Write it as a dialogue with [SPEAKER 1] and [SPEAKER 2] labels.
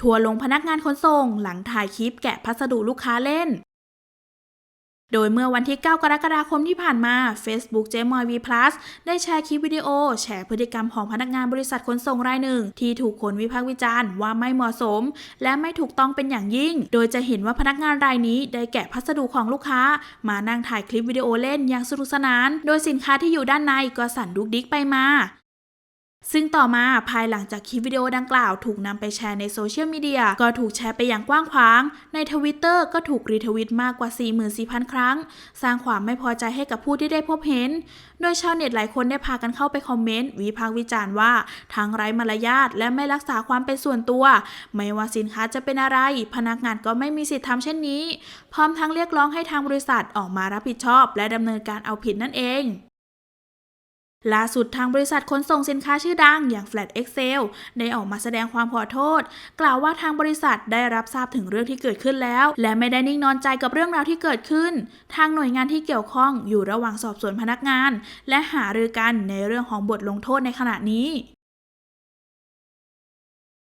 [SPEAKER 1] ทัวร์ลงพนักงานขนส่งหลังถ่ายคลิปแกะพัสดุลูกค้าเล่น โดยเมื่อวันที่ 9 กรกฎาคมที่ผ่านมา Facebook เจมอย V Plus ได้แชร์คลิปวิดีโอแฉพฤติกรรมของพนักงานบริษัทขนส่งรายหนึ่ง ที่ถูกคนวิพากษ์วิจารณ์ว่าไม่เหมาะสม และไม่ถูกต้องเป็นอย่างยิ่ง โดยจะเห็นว่าพนักงานรายนี้ได้แกะพัสดุของลูกค้า มานั่งถ่ายคลิปวิดีโอเล่นอย่างสนุกสนาน โดยสินค้าที่อยู่ด้านในก็สั่นดุกดิกไปมา ซึ่งต่อมาภายหลังจากคลิปวิดีโอดังกล่าวถูกนำไปแชร์ในโซเชียลมีเดียก็ถูกแชร์ไปอย่างกว้างขวาง ในทวิตเตอร์ก็ถูกรีทวิตมากกว่า 44,000 ครั้ง สร้างความไม่พอใจให้กับผู้ที่ได้พบเห็น โดยชาวเน็ตหลายคนได้พากันเข้าไปคอมเมนต์วิพากษ์วิจารณ์ว่าทางไร้มารยาทและไม่รักษาความเป็นส่วนตัว ไม่ว่าสินค้าจะเป็นอะไร พนักงานก็ไม่มีสิทธิ์ทำเช่นนี้ พร้อมทั้งเรียกร้องให้ทางบริษัทออกมารับผิดชอบ และดำเนินการเอาผิดนั่นเอง ล่าสุดทางบริษัทขนส่งสินค้าชื่อดังอย่าง Flat Excel ได้ออกมาแสดงความขอโทษ กล่าวว่าทางบริษัทได้รับทราบถึงเรื่องที่เกิดขึ้นแล้ว และไม่ได้นิ่งนอนใจกับเรื่องราวที่เกิดขึ้น ทางหน่วยงานที่เกี่ยวข้องอยู่ระหว่างสอบสวนพนักงาน และหารือกันในเรื่องของบทลงโทษในขณะนี้